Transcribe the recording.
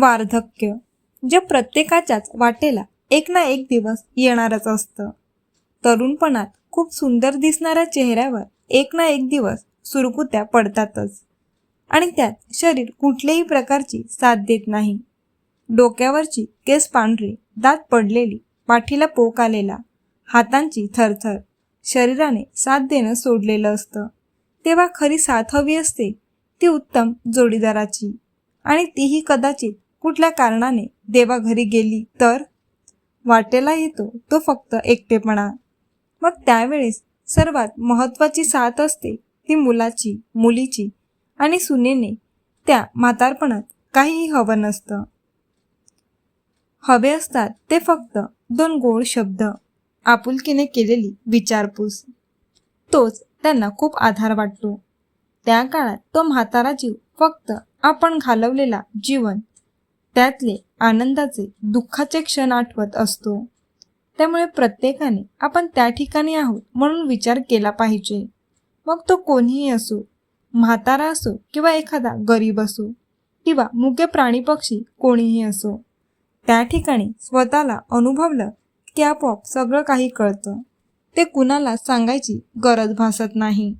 वार्धक्य जे प्रत्येकाच्याच वाटेला एक ना एक दिवस येणारच असतं. तरुणपणात खूप सुंदर दिसणाऱ्या चेहऱ्यावर एक ना एक दिवस सुरकुत्या पडतातच. आणि त्यात शरीर कुठल्याही प्रकारची साथ देत नाही. डोक्यावरची केस पांढरी दात पडलेली पाठीला पोक आलेला हातांची थरथर शरीराने साथ देणं सोडलेलं असतं. तेव्हा खरी साथ हवी असते ती उत्तम जोडीदाराची. आणि तीही कदाचित कुठल्या कारणाने देवा घरी गेली तर? वाटेला येतो तो फक्त एकटेपणा. मग त्यावेळेस सर्वात महत्त्वाची साथ असते ती मुलाची मुलीची आणि सुनेने त्या म्हातारपणात काहीही हवं नसतं. हवे असतात ते फक्त दोन गोड शब्द. आपुलकीने केलेली विचारपूस. तोच त्यांना खूप आधार वाटतो. त्या काळात तो म्हातारा जीव फक्त आपण घालवलेला जीवन त्यातले आनंदाचे दुःखाचे क्षण आठवत असतो. त्यामुळे प्रत्येकाने आपण त्या ठिकाणी आहोत म्हणून विचार केला पाहिजे. मग तो कोणीही असो म्हातारा असो किंवा एखादा गरीब असो किंवा मुख्य प्राणी पक्षी कोणीही असो त्या ठिकाणी स्वतःला अनुभवलं की आपोआप सगळं काही कळतं. ते कुणाला सांगायची गरज भासत नाही.